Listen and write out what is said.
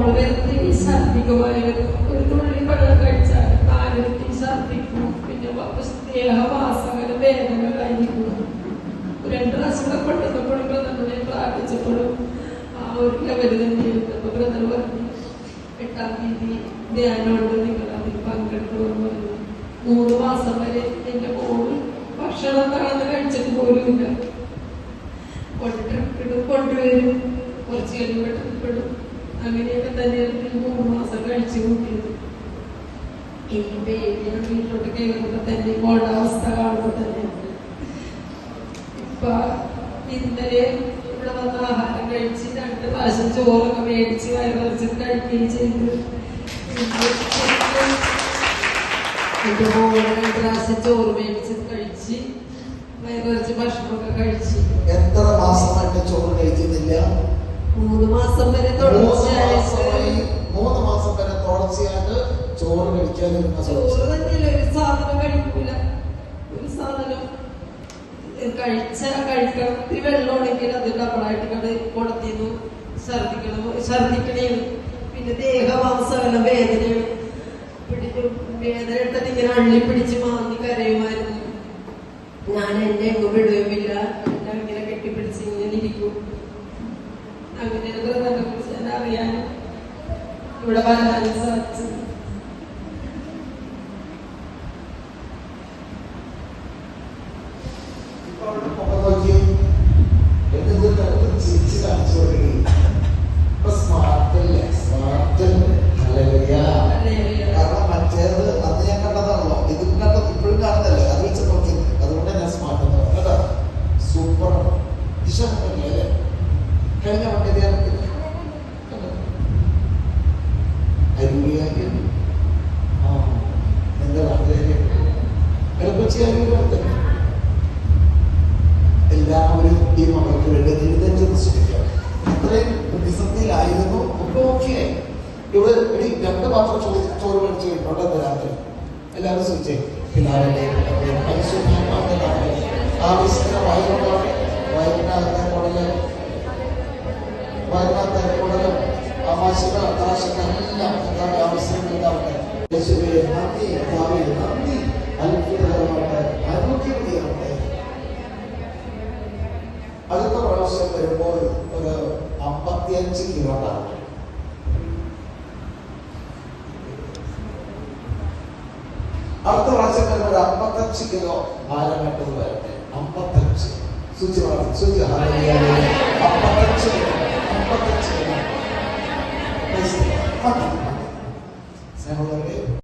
മോൾ വെറുതെ ഈ ഛർദിക്കുമായിരുന്നു ഒരു തുള്ളി വെള്ളം കഴിച്ചാൽ നാലിരട്ടി ഛർദിക്കും പിന്നെ ദേഹവാസകര വേദന കഴിഞ്ഞിരുന്നു രണ്ട് പ്രാവശ്യം കൊണ്ടുവന്നപ്പോഴും ബ്രദറിനെ പ്രാർത്ഥിച്ചപ്പോഴും ആ ഒരു ലെവൽ തന്നെയായിരുന്നു അപ്പൊ ബ്രദർ പറഞ്ഞു എട്ടാം തീയതി ധ്യാനമുണ്ട് മാസം വരെ എന്റെ മോൾ ഭക്ഷണം കാണുന്ന കഴിച്ചിട്ട് പോലുമില്ല. കൊണ്ടിട്ട് കൊണ്ടുവരും. കുറച്ച് കഴിയുമ്പോൾ ട്രിപ്പിടും അങ്ങനെയൊക്കെ ഈ മൂന്ന് മാസം കഴിച്ചു കൂട്ടിയത്. ഈ പേടിയാണ് വീട്ടിലോട്ട് കയറുമ്പോൾ തന്നെ മോളുടെ അവസ്ഥ കാണുമ്പോൾ തന്നെ ഇപ്പൊ ഇന്നലെ ഇവിടെ വന്ന ആഹാരം കഴിച്ച് രണ്ട് പ്രാവശ്യം ചോറൊക്കെ മേടിച്ച് വയറിറച്ചത് കഴിക്കുകയും ചെയ്തു. ഭക്ഷണമൊക്കെ കഴിച്ച്. എത്ര മാസമായിട്ട് ചോറ് കഴിക്കുന്നില്ല? മൂന്ന് മാസം വരെ മൂന്ന് മാസം വരെ തുടർച്ചയായിട്ട് ചോറ് കഴിക്കാതിരുന്ന ചോറ് തന്നെയല്ല ഒരു സാധനം കഴിക്കൂല. ഒരു സാധനം കഴിച്ച കഴിക്കണം ഇത്തിരി വെള്ളമാണെങ്കിൽ അത് ഡബിളായിട്ട് കണ്ട് കൊടുത്തിരുന്നു ഛർദിക്കണം പിന്നെ വേദനയാണ് പിടിച്ച് വേദന എടുത്തിട്ട് ഇങ്ങനെ അള്ളി പിടിച്ച് മാന്തി കരയുമായിരുന്നു. ഞാൻ എന്നെ എങ്ങും വിടുകയുമില്ല. ഞാൻ ഇങ്ങനെ കെട്ടിപ്പിടിച്ച് ഇങ്ങനെ ഇരിക്കും. അങ്ങനെ ബ്രദറിനെ കുറിച്ച് ഞാൻ അറിയാനും ഇവിടെ വരാനും സാധിച്ചു അതുകൊണ്ട് ഞാൻ സ്മാർട്ട് കേട്ടോ. സൂപ്പർ ദിശ അല്ലേ? കഴിഞ്ഞ അരുവിയായും ആ എന്താ വളരെ എളുപ്പച്ചിയായും എല്ലാവരും ഈ മകൾക്ക് വേണ്ടി എഴുന്നേറ്റ് ശ്രമിക്കാം അത്രയും പ്രതിസന്ധിയിലായിരുന്നു ഒക്കെ ഓക്കെ ഇവിടെ എടി രണ്ട് പാത്രം ചോറ് ചോറ് മേടിച്ച് കഴിഞ്ഞോട്ടെ രാത്രി. എല്ലാവരും ശ്രമിച്ചേ പിതാവിന്റെ നാമത്തിൽ ആവശ്യത്തിന് വയറുണ്ടാവട്ടെ വയറിനകത്തെ കുടൽ വയറിനകത്തെ കുടലും ആവാശിക ആകാശിക എല്ലാം എന്താണ് ആവശ്യങ്ങൾ ഉണ്ടാവട്ടെ യേശുവേ നന്ദി ഭാവി നന്ദി. അത്ഭുതകരമാവട്ടെ ആരോഗ്യവതിയാവട്ടെ അടുത്ത പ്രാവശ്യം വരുമ്പോൾ ഒരു അമ്പത്തിയഞ്ച് കിലോ ഉണ്ടാവും അടുത്ത പ്രാവശ്യം വരുമ്പോൾ ഒരു അമ്പത്തഞ്ച് കിലോ ഭാരമായിട്ട് വരട്ടെ. അമ്പത്തഞ്ച്. സൂചി സൂചി അമ്പത്തഞ്ച് കിലോ.